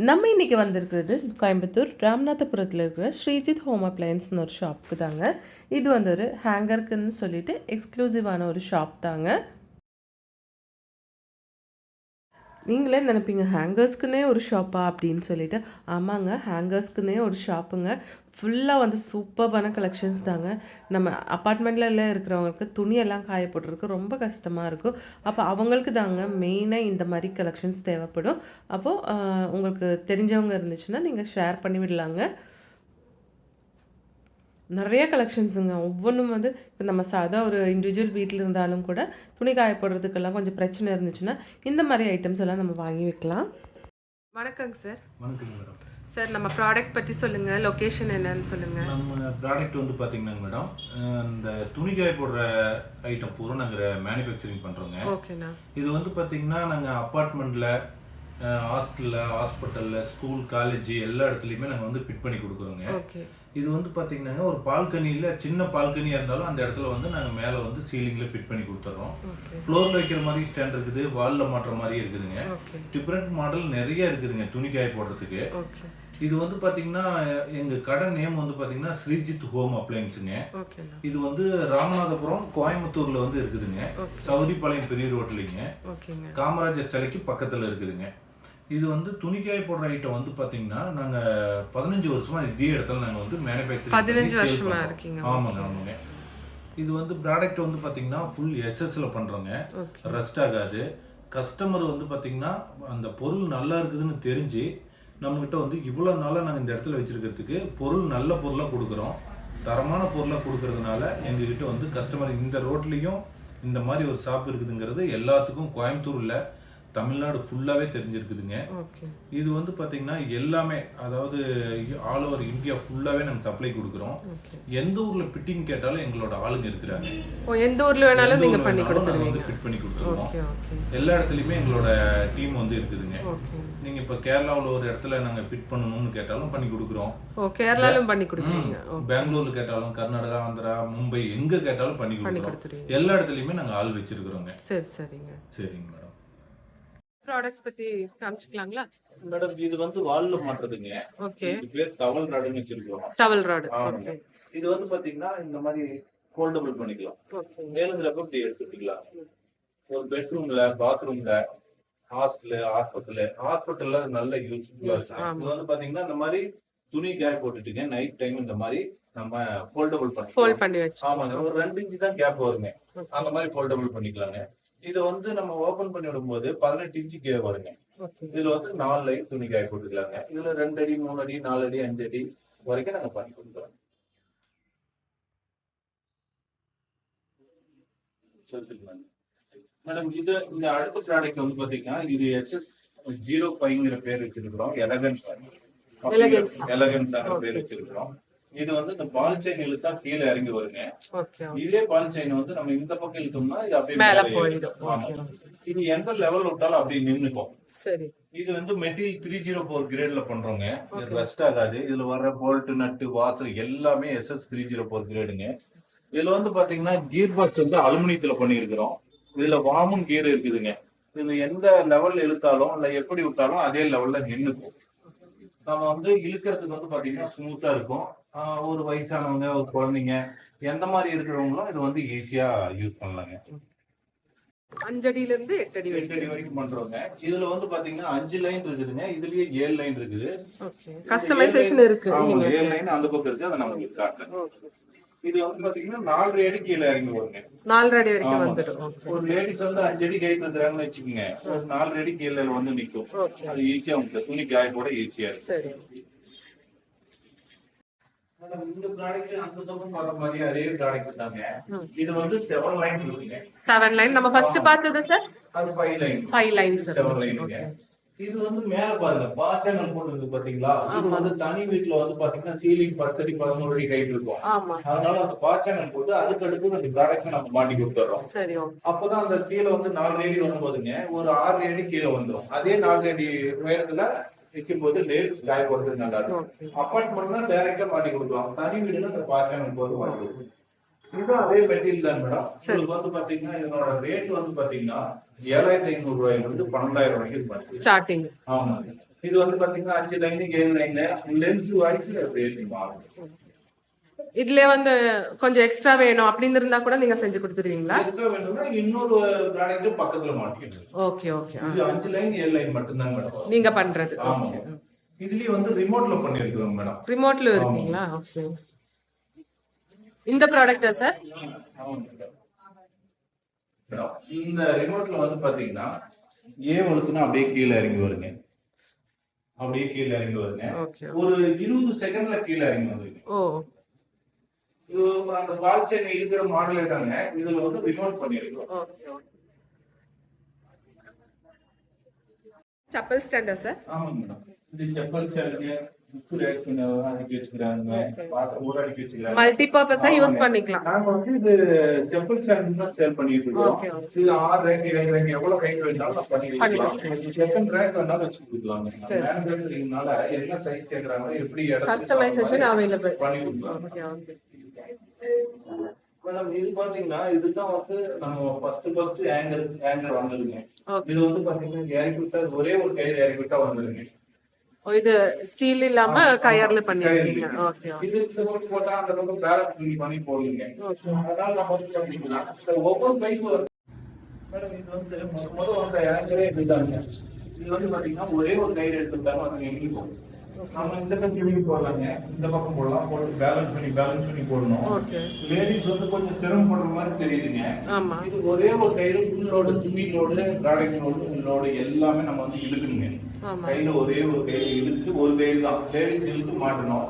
நம்ம இன்றைக்கி வந்திருக்கிறது கோயம்புத்தூர் ராமநாதபுரத்தில் இருக்கிற ஸ்ரீஜித் ஹோம் அப்ளையன்ஸ்னு ஒரு ஷாப்புக்கு தாங்க. இது வந்து ஒரு ஹேங்கருக்குன்னு சொல்லிட்டு எக்ஸ்க்ளூசிவான ஒரு ஷாப் தாங்க. நீங்களே நினைப்பீங்க ஹேங்கர்ஸ்க்குன்னே ஒரு ஷாப்பா? அப்படின்னு சொல்லிட்டு. ஆமாங்க ஹேங்கர்ஸ்க்குன்னே ஒரு ஷாப்புங்க. ஃபுல்லாக வந்து சூப்பர்பான கலெக்ஷன்ஸ் தாங்க. நம்ம அப்பார்ட்மெண்ட்டில் எல்லாம் இருக்கிறவங்களுக்கு துணியெல்லாம் காயப்படுறதுக்கு ரொம்ப கஷ்டமாக இருக்கும். அப்போ அவங்களுக்கு தாங்க மெயினாக இந்த மாதிரி கலெக்ஷன்ஸ் தேவைப்படும். அப்போது உங்களுக்கு தெரிஞ்சவங்க இருந்துச்சுன்னா நீங்கள் ஷேர் பண்ணி விடலாங்க. நிறைய கலெக்ஷன்ஸுங்க ஒவ்வொன்றும் வந்து இப்போ நம்ம சாதா ஒரு இண்டிவிஜுவல் வீட்டில் இருந்தாலும் கூட துணி காய போடுறதுக்கெல்லாம் கொஞ்சம் பிரச்சனை இருந்துச்சுன்னா இந்த மாதிரி ஐட்டம்ஸ் எல்லாம் நம்ம வாங்கி வைக்கலாம். வணக்கங்க சார். வணக்கம் மேடம். சார் நம்ம ப்ராடக்ட் பற்றி சொல்லுங்கள் லொக்கேஷன் என்னன்னு சொல்லுங்கள் நம்ம ப்ராடக்ட் வந்து பார்த்தீங்கன்னா மேடம் இந்த துணி காய போடுற ஐட்டம் பூரா நாங்கள் மேனுஃபேக்சரிங் பண்ணுறோங்க ஓகேண்ணா இது வந்து பார்த்தீங்கன்னா நாங்கள் அப்பார்ட்மெண்ட்டில் ஹாஸ்டலில் ஹாஸ்பிட்டலில் ஸ்கூல் காலேஜ் எல்லா இடத்துலையுமே நாங்கள் வந்து ஃபிட் பண்ணி கொடுக்குறோங்க. ஓகே இது வந்து பார்த்தீங்கன்னா ஒரு பால்கனியில் சின்ன பால்கனியாக இருந்தாலும் அந்த இடத்துல வந்து நாங்கள் மேலே வந்து சீலிங்கில் ஃபிட் பண்ணி கொடுத்துட்றோம் ஃப்ளோரில் வைக்கிற மாதிரி ஸ்டாண்ட் இருக்குது வாலில் மாட்டுற மாதிரி இருக்குதுங்க. டிஃப்ரெண்ட் மாடல் நிறைய இருக்குதுங்க துணி காய போடுறதுக்கு இது வந்து பாத்தீங்கன்னா எங்க கடை நேம் வந்து பாத்தீங்கன்னா ஸ்ரீஜித் ஹோம் அப்ளையன்ஸுங்க ஓகேண்ணா இது வந்து ராமநாதபுரம் கோயம்புத்தூர்ல வந்து இருக்குதுங்க. ஓகே. சவுரிப்பாளையம் பெரிய ரோட்லிங்க. காமராஜர் சிலைக்கு பக்கத்துல இருக்குதுங்க. இது வந்து துணிக்காய போடுற ஐட்டம் வந்து பாத்தீங்கன்னா நாங்க பதினஞ்சு வருஷமா இதே இடத்துல நாங்க வந்து மேனுஃபேக்சரிங் பதினஞ்சு வருஷமா இருக்கீங்க. ஆமாங்க ஆமாங்க. இது வந்து ப்ராடக்ட் வந்து பாத்தீங்கன்னா ஃபுல் எஸ்எஸ்ல பண்றோங்க. ஓகே ரஸ்ட் ஆகாது. கஸ்டமர் வந்து பார்த்தீங்கன்னா அந்த பொருள் நல்லா இருக்குதுன்னு தெரிஞ்சு நம்மகிட்ட வந்து இவ்வளோ நாளாக நாங்கள் இந்த இடத்துல வச்சிருக்கிறதுக்கு பொருள் நல்ல பொருளாக கொடுக்குறோம். தரமான பொருளாக கொடுக்கறதுனால எங்ககிட்ட வந்து கஸ்டமர் இந்த ரோட்லேயும் இந்த மாதிரி ஒரு ஷாப் இருக்குதுங்கிறது எல்லாத்துக்கும் கோயம்புத்தூரில் தமிழ்நாடு ஃபுல்லாகவே தெரிஞ்சிருக்குதுங்க. இது வந்து பார்த்தீங்கன்னா எல்லாமே அதாவது ஆல் ஓவர் இந்தியா ஃபுல்லாகவே நாங்கள் சப்ளை கொடுக்குறோம். எந்த ஊரில் ஃபிட்டிங் கேட்டாலும் எங்களோட ஆளுங்க இருக்கிறாங்க. எந்த ஊரில் வேணாலும் நீங்கள் பண்ணி கொடுத்துருவீங்க வந்து ஃபிட் பண்ணி கொடுத்துருவோம். எல்லா இடத்துலையுமே எங்களோட டீம் வந்து இருக்குதுங்க. ஓகே. நீங்க இப்ப கேரளாவுல ஒரு இடத்துல நாங்க ஃபிட் பண்ணணும்னு கேட்டாலும் பண்ணி கொடுக்குறோம். கேரளாலும் பண்ணி கொடுக்குறீங்க. பெங்களூர்ல கேட்டாலும் கர்நாடகா ஆந்திரா மும்பை எங்க கேட்டாலும் பண்ணி கொடுக்குறோம். எல்லா இடத்துலயுமே நாங்க ஆள் வச்சிருக்கிறோங்க. சரி சரிங்க. சரிங்க மேடம். ப்ராடக்ட்ஸ் பற்றி காமிச்சிக்கலாங்களா? மேடம் இது வந்து வால்ல மாட்டுறதுங்க ஓகே. இது பேர் டவல் ராடுன்னு வச்சிருக்கோம். Towel rod. ஓகே. இது வந்து பாத்தீங்கன்னா இந்த மாதிரி ஃபோல்டபுள் பண்ணிக்கலாம். ஓகே. மேலுங்கிறப்ப இப்படி எடுத்துக்கலாம். ஒரு பெட்ரூம்ல பாத்ரூம்ல ஹாஸ்டல் ஹாஸ்பிட்டல் ஹாஸ்பிட்டல்ல நல்ல யூஸ்ஃபுல்லா ஆமா. இது வந்து பாத்தீங்கன்னா இந்த மாதிரி துணி காய போட்டுட்டுங்க. நைட் டைம் இந்த மாதிரி நம்ம ஃபோல்டபுள் ஃபோல்ட் பண்ணிக்கலாம். பண்ணி வச்சு ஆமாங்க. ஒரு ரெண்டு இன்ச்சு தான் கேப் வருங்க. அந்த மாதிரி ஃபோல்டபுள் பண்ணிக்கலாங்க. இது வந்து நம்ம ஓபன் பண்ணி விடும்போது பதினெட்டு இன்ச்சு கே வருங்க. இதுல வந்து நாலு லைன் துணி காய போட்டுக்கலாங்க. இதுல ரெண்டு அடி மூணு அடி நாலு அடி அஞ்சு அடி வரைக்கும் நாங்க பண்ணி கொடுக்குறோம். மேடம் இது இந்த அடுத்த ப்ராடக்ட் வந்து பாத்தீங்கன்னா இது எஸ்எஸ் ஜீரோ ஃபைவ்ங்கிற பேர் வச்சிருக்கிறோம். எலகன்ஸ். எலகன்ஸ் பேர் வச்சிருக்கிறோம். இது வந்து இந்த பால் செயின் இழுத்தா கீழே இறங்கி வருங்க. இதே பால் செயின் வந்து நம்ம இந்த பக்கம் இழுத்தோம்னா இது அப்படியே இது எந்த லெவல் விட்டாலும் அப்படியே நின்னுக்கும் சரி. இது வந்து மெட்டீரியல் த்ரீ ஜீரோ ஃபோர் கிரேட்ல பண்றோங்க. இது. ரஸ்ட் ஆகாது. இதுல வர்ற போல்ட் நட்டு வாசல் எல்லாமே எஸ்எஸ் த்ரீ ஜீரோ ஃபோர் கிரேடுங்க இதுல வந்து பாத்தீங்கன்னா கீர் பாக்ஸ் வந்து அலுமினியத்துல பண்ணியிருக்கிறோம். இதுல வாமும் கீர் இருக்குதுங்க. இது எந்த லெவல்ல இழுத்தாலும் இல்ல எப்படி விட்டாலும் அதே லெவல்ல நின்னுக்கும் நம்ம வந்து இழுக்கிறதுக்கு வந்து பாத்தீங்கன்னா ஸ்மூத்தா இருக்கும். ஒரு வயசானவங்க ஒரு குழந்தைங்க எந்த மாதிரி இருக்கிறவங்களும் இது வந்து ஈஸியா யூஸ் பண்ணலாங்க. அஞ்சடியில இருந்து எட்டு அடி வரைக்கும் பண்றோங்க. இதுல வந்து பாத்தீங்கன்னா அஞ்சு லைன் இருக்குதுங்க. இதுலயே ஏழு லைன் இருக்குது. கஸ்டமைசேஷன் இருக்கு ஏழு லைன் அந்த பக்கம் இருக்கு. அதை நான் உங்களுக்கு காட்டுறேன். இது வந்து பாத்தீங்கன்னா நாலரை அடி கீழே இறங்கி வருங்க. நாலரை அடி வரைக்கும். வந்துடும். ஒரு லேடிஸ் வந்து அஞ்சு அடி கைட்டு இருக்கிறாங்கன்னு வச்சுக்கோங்க. நாலரை அடி கீழே வந்து நிக்கும். அது ஈஸியா உங்களுக்கு துணி காய போட ஈஸியா மேடம், இந்த ப்ராடக்ட் அந்த பக்கம் வர மாதிரி அதே ப்ராடக்ட் தாங்க. ம். இது வந்து செவன் லைன் இருக்குங்க செவன் லைன் நம்ம ஃபர்ஸ்ட் பார்த்தது சார் அது five line five lines seven லைனுங்க இது வந்து மேல பாருங்க பாச்சனல் போட்டது பாத்தீங்களா? இது வந்து தனி வீட்டுல வந்து பாத்தீங்கன்னா சீலிங் பத்து அடி பதினோரு அடி கைட் இருக்கும். அதனால அந்த பாச்சனல் போட்டு அதுக்கு அடுத்து அந்த ப்ராடக்ட் நம்ம மாட்டி கொடுத்துறோம். அப்பதான் அந்த கீழே வந்து நாலு அடி வரும்போதுங்க ஒரு ஆறு அடி கீழே வந்துடும் அதே நாலு அடி உயரத்துல நிற்கும் போது லேடிஸ் காய போடுறது நல்லா இருக்கும் அப்பார்ட்மெண்ட்னா டைரக்டா மாட்டி கொடுக்கலாம். தனி வீடுனா அந்த பாச்சனல் போட்டு மாட்டி கொடுக்கும் இதுவும் அதே மெட்டீரியல் தான் மேடம் உங்களுக்கு வந்து பாத்தீங்கன்னா இதனோட ரேட் வந்து பாத்தீங்கன்னா ஏழாயிரத்தி ஐநூறு ரூபாயில இருந்து பன்னெண்டாயிரம் வரைக்கும். ஸ்டார்டிங் ஆமா. இது வந்து பாத்தீங்கன்னா அஞ்சு லைன் ஏழு லைன் லென்ஸ் வாய்ஸ் மாறும் இதுல வந்து கொஞ்சம் எக்ஸ்ட்ரா வேணும் அப்படின்னு இருந்தா கூட நீங்க செஞ்சு கொடுத்துருவீங்களா? எக்ஸ்ட்ரா வேணும்னா இன்னொரு ப்ராடக்ட் பக்கத்துல மாட்டிக்கிறது ஓகே ஓகே இது அஞ்சு லைன் ஏழு லைன் மட்டும்தான் மேடம் நீங்க பண்றது. ஆமா. இதுலயே வந்து ரிமோட்ல பண்ணிருக்கிறோம் மேடம் ரிமோட்ல இருக்கீங்களா? ஓகே இந்த ப்ராடக்ட்டா சார் மேடம், இந்த ரிமோட்ல வந்து பாத்தீங்கன்னா ஏ ஒழுக்குனா அப்படியே கீழே இறங்கி வருங்க. அப்படியே கீழே இறங்கி வருங்க. ஒரு இருபது செகண்ட்ல கீழே இறங்கி வந்துருங்க. ஓ. இது அந்த பால் செயின் இருக்கிற மாடலே தாங்க இதுல வந்து ரிமோட் பண்ணிருக்கோம். செப்பல் ஸ்டாண்டா சார் ஆமாங்க மேடம் இது செப்பல் ஸ்டாண்டுங்க மல்டி பர்பஸா யூஸ் பண்ணிக்கலாம். நாங்க வந்து இது ஸ்டாண்ட் தான் சேல் பண்ணிட்டு இருக்கோம். இது ஆறு ரேக் ஏழு ரேக் எவ்வளவு வேணாலும் பண்ணிக்கலாம். செகண்ட் வேணாலும் வச்சு. மேனுஃபேக்சரிங்னால என்ன சைஸ் கேக்குறாங்க எப்படி கஸ்டமைசேஷன் அவைலபிள் பண்ணி கொடுக்கலாம். மேடம் இது பாத்தீங்கன்னா இதுதான் வந்து நம்ம ஃபர்ஸ்ட் ஃபர்ஸ்ட் ஆங்கர் ஆங்கர் வந்ததுங்க ஓகே இது வந்து பாத்தீங்கன்னா இறக்கி விட்டா ஒரே ஒரு கயிறு இறக்கி விட்டா வந்துருங்க இது ஸ்டீல் இல்லாம கயர்ல பண்ணிருக்கீங்க. ஓகே இது போட்டா அந்த பக்கம் பேலன்ஸ் பண்ணி பண்ணி போடுங்க ஓகே. அதனால நம்ம வந்து பண்ணிக்கலாம். ஒவ்வொரு மேடம் இது வந்து முத முத வந்த ஆங்கரே இதுதாங்க. இது வந்து பாத்தீங்கன்னா ஒரே ஒரு கயிறு எடுத்துட்டாலும் அது எங்கிருக்கும் நம்ம இந்த பக்கம் இப்படி போடலாங்க. இந்த பக்கம் போடலாம். போட்டு பேலன்ஸ் பண்ணி பேலன்ஸ் பண்ணி போடணும். ஓகே. லேடிஸ் வந்து கொஞ்சம் சிரமப்படுற மாதிரி தெரியுதுங்க. இது ஒரே ஒரு கயிறு ஃபுல் லோடு துணி லோடு ப்ராடக்ட் லோடு லோடு எல்லாமே நம்ம வந்து இழுக்கணுங்க. கையில ஒரே ஒரு கயிறு இழுத்து ஒரு கயிறு தான். லேடிஸ் இழுத்து மாட்டணும்.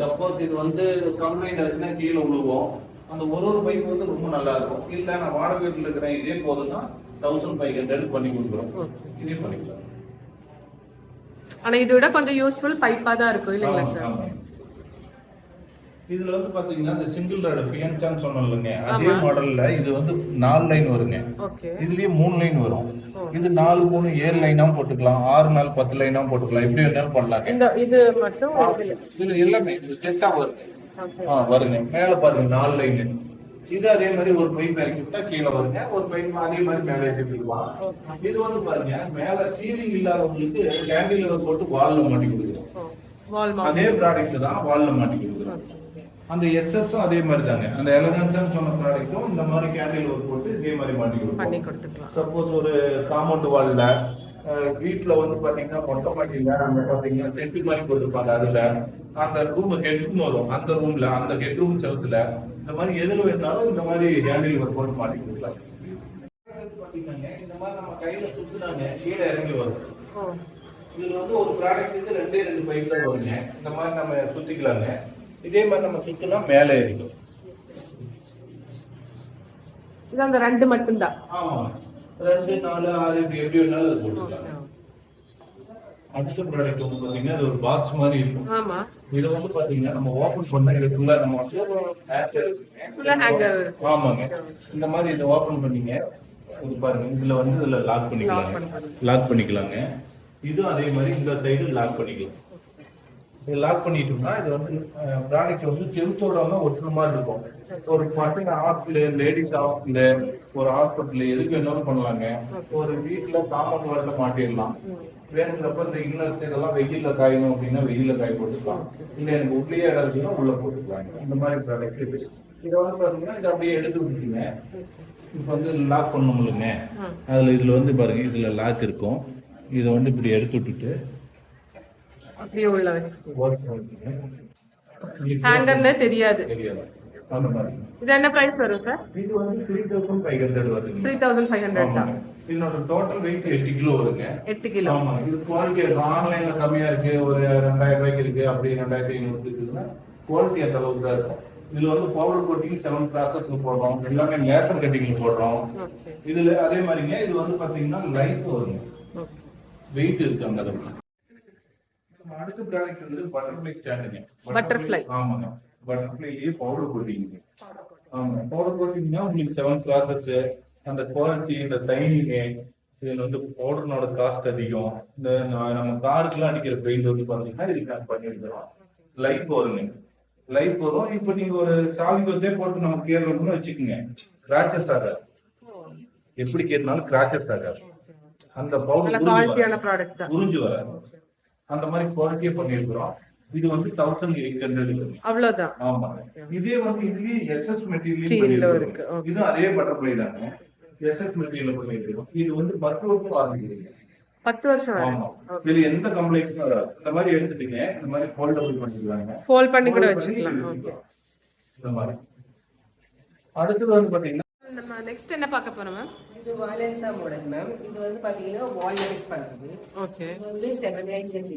சப்போஸ் இது வந்து கம்ப்ளைண்ட் ஆச்சுன்னா கீழே விழுவோம். அந்த ஒரு ஒரு பைக் வந்து ரொம்ப நல்லா இருக்கும். இல்ல நான் வாடகை வீட்டில் இருக்கிறேன். இதே போதும்னா தௌசண்ட் ஃபைவ் ஹண்ட்ரட் பண்ணி கொடுக்குறோம். இதே பண்ணிக்கலாம். ஆனா இதை விட கொஞ்சம் யூஸ்ஃபுல் பைப்பா தான் இருக்கும் இல்லைங்களா சார். இதுல வந்து பாத்தீங்கன்னா இந்த சிங்கிள் ராடு பியன்சான்னு சொன்னோம் இல்லைங்க அதே மாடல்ல இது வந்து நாலு லைன் வருங்க. இதுலயே மூணு லைன் வரும். இது நாலு மூணு ஏழு லைனா போட்டுக்கலாம். ஆறு நாள் பத்து லைனா போட்டுக்கலாம். எப்படி வேணாலும் பண்ணலாங்க இந்த இது மட்டும் இதுல. இது எல்லாமே செட்டா வருங்க. ஆ வருங்க. மேல பாருங்க நாலு லைன் இது அதே மாதிரி ஒரு பைப் இறக்கி விட்டா கீழே வருங்க. ஒரு பைப் அதே மாதிரி மேல ஏற்றிக்கலாம் இது வந்து பாருங்க மேல சீலிங் இல்லாதவங்களுக்கு கேண்டில் போட்டு வால்ல மாட்டி கொடுக்குறோம். அதே ப்ராடக்ட் தான் வால்ல மாட்டி கொடுக்குறோம். அந்த எக்ஸஸும் அதே மாதிரி தாங்க அந்த எலகன்ஸ்னு சொன்ன ப்ராடக்ட்டும் இந்த மாதிரி கேண்டில் ஒர்க் போட்டு இதே மாதிரி மாட்டி கொடுத்துக்கலாம். சப்போஸ் ஒரு காம்பவுண்ட் வால்ல வீட்ல வந்து பாத்தீங்கன்னா மொட்டை மாட்டில அங்க பாத்தீங்கன்னா செட்டு மாதிரி போட்டிருப்பாங்க அதுல. அந்த ரூம் ஹெட் ரூம் வரும். அந்த ரூம்ல அந்த ஹெட் ரூம் செவத்துல இந்த மாதிரி எதுல வேணாலும் இந்த மாதிரி ஹேண்டில் ஒர்க் போட்டு மாட்டி கொடுக்கலாம். இந்த மாதிரி நம்ம கையில சுத்துனாங்க கீழே இறங்கி வரும். இதுல வந்து ஒரு ப்ராடக்ட்டுக்கு ரெண்டே ரெண்டு பைப் தான் வருங்க. இந்த மாதிரி நம்ம சுத்திக்கலாங்க. இதே மாதிரி நம்ம சுத்தினா மேலே ஏறிக்கும் இது அந்த ரெண்டு மட்டும்தான். ஆமா. ரெண்டு நாலு ஆறு இப்படி எப்படி வேணாலும் அது போட்டுக்கலாம். அடுத்த ப்ராடக்ட் வந்து பாத்தீங்கன்னா இது ஒரு பாக்ஸ் மாதிரி இருக்கும். ஆமா. இது வந்து பாத்தீங்கன்னா நம்ம ஓபன் பண்ணா இதுக்குள்ள நம்ம. ஆமாங்க. இந்த மாதிரி இதை ஓபன் பண்ணீங்க. இது பாருங்க. இதுல வந்து இதுல லாக் பண்ணிக்கலாம். லாக் பண்ணிக்கலாங்க. இதுவும் அதே மாதிரி இந்த சைடு லாக் பண்ணிக்கலாம். லாக் பண்ணிட்டோம்னா இது வந்து ப்ராடக்ட் வந்து செலுத்தோட ஒட்டுற மாதிரி இருக்கும். ஒரு பசங்க ஹாஸ்பிட்டல் லேடிஸ் ஹாஸ்பிட்டல் ஒரு ஹாஸ்பிட்டல் எதுக்கு வேணாலும் பண்ணலாங்க. ஒரு வீட்டுல காம்பவுண்ட் வரல மாட்டிடலாம். வேணுங்கிறப்ப இந்த இன்னர்ஸ் இதெல்லாம் வெயில்ல காயணும் அப்படின்னா வெயில்ல காய போட்டுக்கலாம். இல்ல எனக்கு உள்ளே இடம் இருக்குன்னா உள்ள போட்டுக்கலாங்க. இந்த மாதிரி ப்ராடக்ட் இதை வந்து பாத்தீங்கன்னா இதை அப்படியே எடுத்து விட்டுருங்க. இப்போ வந்து லாக் பண்ணணும்லங்க. அதுல இதுல வந்து பாருங்க இதுல லாக் இருக்கும். இதை வந்து இப்படி எடுத்து விட்டுட்டு அப்படியே உள்ள ஹேங்கர்ல தெரியாது தெரியாது. அந்த மாதிரி இது என்ன பிரைஸ் வரும் சார் இது வந்து த்ரீ தௌசண்ட் ஃபைவ் ஹண்ட்ரட் வருதுங்க த்ரீ தௌசண்ட் ஃபைவ் ஹண்ட்ரட் தான் இதனோட டோட்டல் வெயிட் 8 கிலோ வருங்க 8 கிலோ ஆமா இது குவாலிட்டி ஆன்லைன்ல கம்மியா இருக்கு ஒரு ரெண்டாயிரம் ரூபாய்க்கு இருக்கு அப்படி ரெண்டாயிரத்தி ஐநூறு இருக்குதுன்னா குவாலிட்டி அந்த அளவுக்கு தான் இருக்கும் இதுல வந்து பவுடர் கோட்டிங் செவன் ப்ராசஸ்ல போடுறோம் எல்லாமே லேசர் கட்டிங் போடுறோம் இதுல அதே மாதிரிங்க இது வந்து பாத்தீங்கன்னா லைட் வருங்க வெயிட் இருக்கு அந்த அளவுக்கு அடுத்த ப்ராடக்ட் வந்து பட்டர்ஃப்ளை ஸ்டாண்டுங்க Butterfly. ஆமாங்க. பட்டர்ஃப்ளைலயே பவுடர் கோட்டிங் ஆமா பவுடர் கோட்டிங்னா உங்களுக்கு செவன் ப்ராசஸ் அந்த குவாலிட்டி இந்த சைனிங் இதுல வந்து பவுடர்னோட காஸ்ட் அதிகம். இந்த நம்ம காருக்குலாம் அடிக்கிற பெயிண்ட் வந்து பாத்தீங்கன்னா இதுக்கு நான் பண்ணிருக்கிறோம் லைஃப் வருங்க லைஃப் வரும் இப்போ நீங்க ஒரு சாவி வச்சே போட்டு நம்ம கேட்கணும்னு வச்சுக்கோங்க. ஸ்கிராச்சஸ் ஆகாது. எப்படி கேட்டாலும் ஸ்கிராச்சஸ் ஆகாது. அந்த பவுடர் உறிஞ்சு வராது. அந்த மாதிரி குவாலிட்டியே பண்ணியிருக்கிறோம் இது வந்து தௌசண்ட் எயிட் ஹண்ட்ரட் அவ்வளவுதான். ஆமா. இதே வந்து இதுலயே எஸ்எஸ் மெட்டீரியல் இருக்கு. இது அதே பட்டர்ஃபிளை தாங்க. எஸ்எஸ் மெட்டீரியல் பண்ணிருக்கோம் இது வந்து பத்து வருஷம் வாரண்டி பத்து வருஷம் வரை ஆமா. இதுல எந்த கம்ப்ளைண்ட்டும் வராது. இந்த மாதிரி எடுத்துட்டீங்க இந்த மாதிரி ஃபோல்டபிள் பண்ணிக்கிறாங்க ஃபோல்ட் பண்ணி கூட Fold வச்சுக்கலாம். ஓகே வச்சுக்கலாம். இந்த மாதிரி. அடுத்தது வந்து பாத்தீங்கன்னா நம்ம நெக்ஸ்ட் என்ன பார்க்க போறோம் மேம் இது வாலன்சா மாடல் மேம் இது வந்து பாத்தீங்கன்னா வால் நைட்ஸ் பண்ணுறது ஓகே இது வந்து செவன் லைன்ஸ் இது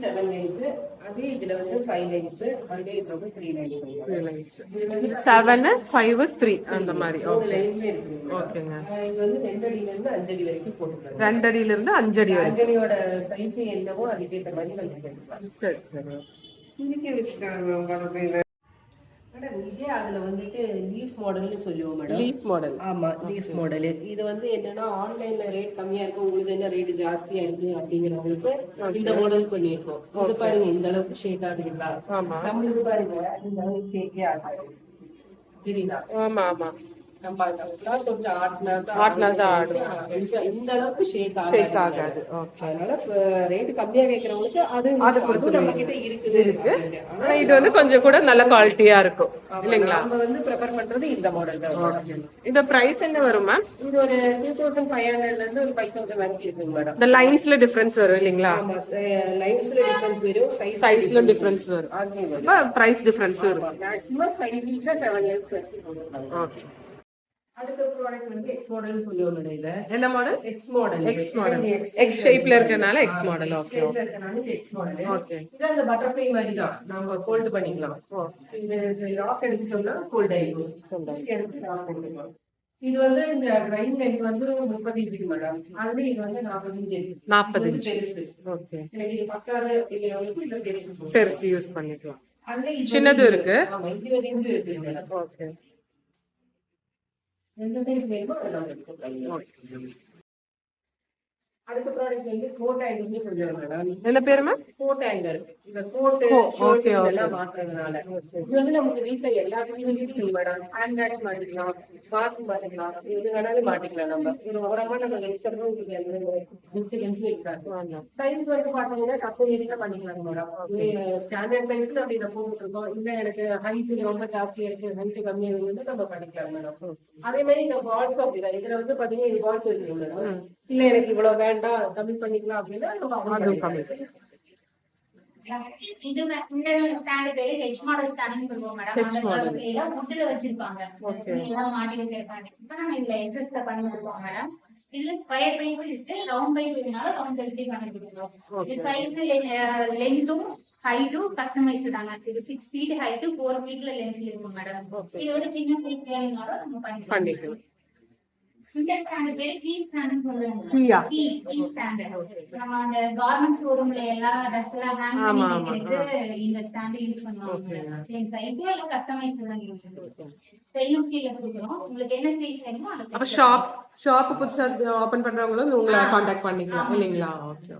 செவன் லைன்ஸ் அதே இதுல வந்து ஃபைவ் லைன்ஸ் அதே இதுல வந்து த்ரீ லைன்ஸ் இது செவன் ஃபைவ் த்ரீ அந்த மாதிரி. ஓகே லைன்ஸ் இருக்கு ஓகேங்க இது வந்து ரெண்டு அடியில இருந்து அஞ்சு அடி வரைக்கும் போட்டுக்கலாம். ரெண்டு அடியில இருந்து அஞ்சு அடி வரைக்கும். அஞ்சடியோட சைஸ் என்னவோ அதுக்கேற்ற மாதிரி நம்ம சரி சரி. சிரிக்க வச்சுக்காங்க மேடம் இதே அதுல வந்துட்டு லீஃப் மாடல்னு சொல்லுவோம் மேடம். லீஃப் மாடல் ஆமா லீஃப் மாடல் இது வந்து என்னன்னா ஆன்லைன்ல ரேட் கம்மியா இருக்கு உங்களுக்கு என்ன ரேட் ஜாஸ்தியா இருக்கு அப்படிங்கிறவங்களுக்கு இந்த மாடல் பண்ணியிருக்கோம். இது பாருங்க இந்த அளவுக்கு ஷேக் ஆகுதுங்களா நம்மளுக்கு பாருங்க இந்த அளவுக்கு ஷேக்கே ஆகாது. தெரியுதா ஆமா ஆமா. நம்ம கொஞ்சம். இந்த- அளவுக்கு ஷேக் ஷேக் ஆகாது ஆகாது ஓகே அதனால ரேட் கம்மியா கேட்கறவங்களுக்கு அது அது அது நம்ம கிட்ட இருக்குது அப்படின்னு. ஆனா ஆனா இது வந்து கொஞ்சம் கூட நல்ல குவாலிட்டியா இருக்கும் இல்லைங்களா வந்து பண்றது இந்த மாடல் தான் இந்த பிரைஸ் என்ன வரும் மேம் இது ஒரு டூ தௌசண்ட் ஃபைவ் ஹண்ட்ரட்ல இருந்து ஒரு ஃபைவ் தௌசண்ட் வரைக்கும் இருக்குங்க மேடம் இந்த லைன்ஸ்ல டிஃபரன்ஸ் வரும் இல்லைங்களா ஆமா லைன்ஸ்ல டிஃபரன்ஸ் வரும் சைஸ் சைஸ்ல டிஃபரன்ஸ் வரும் பிரைஸ் டிஃபரன்ஸ் வரும் மேக்ஸிமம் இயர்ஸ் வரைக்கும். ஓகே அடுத்த ப்ராடக்ட் வந்து எக்ஸ் மாடல் சொல்லுவோம் மேடம் இத என்ன model X model X model X ஷேப்ல X model okay X model okay இது அந்த பட்டர்ஃப்ளை மாதிரி தான் நம்ம ஃபோல்ட் பண்ணிக்கலாம் இது லாக் எடுத்துட்டோம்னா ஃபோல்ட் ஆயிடும். எடுத்து lock பண்ணிக்கலாம். இது வந்து இந்த ட்ரைன் லைன் வந்து முப்பது மேடம். அதுல இது வந்து நாற்பது இன்ச்சு நாற்பது ஓகே எனக்கு இது பக்காது அப்படிங்கிறவங்களுக்கு இது பெருசு. பெருசு யூஸ் பண்ணிக்கலாம். அதுல இது சின்னது வந்து- இருக்கு. இன்ச்சு ஓகே எந்த சைஸ் வேணுமோ அதை நம்ம எடுத்துக்கலாம் அடுத்த ப்ராடக்ட் வந்து கோட் ஆங்கர்னு சொல்லுவாங்க மேடம் என்ன பேரு மேம் கோட் இந்த கோட் ஓ, ஷர்ட் okay, இதெல்லாம் மாத்துறதுனால. இது வந்து நமக்கு வீட்ல எல்லாத்துக்குமே யூஸ் மேடம் ஹேண்ட் பேக்ஸ் மாட்டிக்கலாம் மாஸ்க் மாட்டிக்கலாம் எது வேணாலும் மாட்டிக்கலாம் நம்ம. ஓரமா நம்ம வெஜிடபிள் டிஸ்டர்பன்ஸ் இருக்காது. சைஸ் வந்து பாத்தீங்கன்னா கஸ்டமைஸ்ல பண்ணிக்கலாம் மேடம் ஸ்டாண்டர்ட் சைஸ்ல அப்படி இதை போட்டுட்டு இருக்கோம் இல்ல எனக்கு ஹைட் ரொம்ப ஜாஸ்தியா இருக்கு ஹைட் கம்மியா இருக்கு நம்ம பண்ணிக்கலாம் மேடம் அதே மாதிரி இந்த பால்ஸ் அப்படிதான் இதுல வந்து பாத்தீங்கன்னா இது பால்ஸ் இருக்கு மேடம் இல்ல எனக்கு இவ்வளவு வேண்டாம். கம்மி பண்ணிக்கலாம் அப்படின்னா நம்ம அதுவும் கம்மி. இது இந்த ஸ்டாண்ட் பேரு ஹெச் மாடல் ஸ்டாண்ட்னு சொல்லுவோம் மேடம் வுட்ல வச்சிருப்பாங்க. மாட்டி இப்ப நம்ம இதுல எக்ஸஸ்ல பண்ணி கொடுப்போம் மேடம் இதுல ஸ்கொயர் பைப் இருக்கு ரவுண்ட் பைப் ரவுண்ட் பைப் பண்ணி கொடுக்குறோம். இது சைஸ் லென்த்தும் ஹைட்டும் தாங்க. இது சிக்ஸ் ஃபீட் ஹைட் ஃபோர் ஃபீட்ல லென்த்ல இருக்கும் மேடம் இதோட சின்ன சைஸ் வேணும்னாலும் நம்ம பண்ணிக்கலாம். பண்ணிக்கலாம் இந்த ஸ்டாண்ட் பேரு கீ ஸ்டாண்ட்னு சொல்லுவாங்க கீயா? கீ கீ ஸ்டாண்ட் நம்ம அந்த கார்மெண்ட்ஸ் ஷோரூம்ல ட்ரெஸ் எல்லாம் ஹேங் பண்ணி ஆமா, ஆமா, வைக்கிறதுக்கு இந்த ஸ்டாண்ட் யூஸ் பண்ணுவாங்க. சேம் சைஸ் இல்ல கஸ்டமைஸ் தான் யூஸ் பண்ணுவோம் ஸ்டெயின்லெஸ் ஸ்டீல்ல கொடுக்குறோம். உங்களுக்கு என்ன சைஸ் வேணுமோ அதை அப்ப ஷாப் ஷாப் புதுசா ஓபன் பண்றவங்களும் உங்களை காண்டாக்ட் பண்ணிக்கலாம் இல்லைங்களா? ஓகே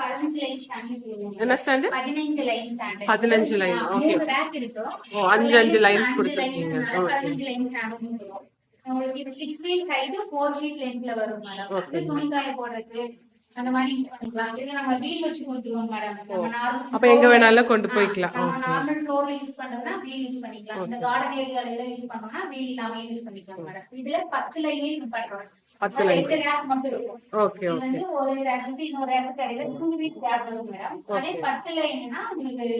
பதினஞ்சு லைன் ஸ்டாண்ட் சொல்லுவாங்க. என்ன ஸ்டாண்டு பதினைந்து லைன் ஸ்டாண்ட் 15 line, okay. மூணு ரேக் இருக்கு. ஓ, அஞ்சு அஞ்சு lines கொடுத்திருக்கீங்க. லைன் உங்களுக்கு இது six feet height four feet லென்த்ல வரும் மேடம். அது துணிக்காய போடுறதுக்கு அந்த மாதிரி பண்ணிக்கலாம். இது நம்ம வீல் வச்சு கொடுத்துருவோம் மேடம் அப்ப எங்க வேணாலும் கொண்டு போய்க்கலாம். நம்ம நார்மல் ஃப்ளோர்ல யூஸ் பண்றதுனா வீல் யூஸ் பண்ணிக்கலாம். இந்த கார்டன் ஏரியால எல்லாம் யூஸ் பண்ணோம்னா வீல் இல்லாம யூஸ் பண்ணிக்கலாம் மேடம் இதுல பத்து லைனே பண்றோம். பத்து ரேக் மட்டும் இருக்கும். ஓகே இது ஓகே வந்து ஒரு இன்னொரு ரேக்கு இடையில டூ வீக் கேப் வரும் மேடம் அதே பத்து லைன்னா உங்களுக்கு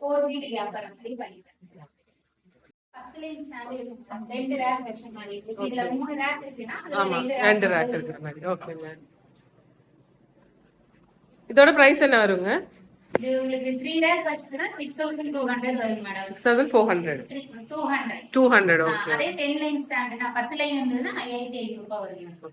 ஃபோர் வீக் கேப் வர மாதிரி பண்ணிக்கலாம் பத்து லைன் ஸ்டாண்ட் இருக்கும் ரெண்டு ரேக் இருக்கிற மாதிரி. ஓகேங்க இதோட பிரைஸ் என்ன வருங்க? இது உங்களுக்கு த்ரீ ரேக் டூ ஹண்ட்ரட் வரும் madam six thousand four hundred two hundred two hundred okay அதே டென் லைன் ஸ்டாண்ட் நான் பத்து லைன் இருந்ததுன்னா ஐயாயிரத்தி ஐநூறு ரூபாய் வருங்க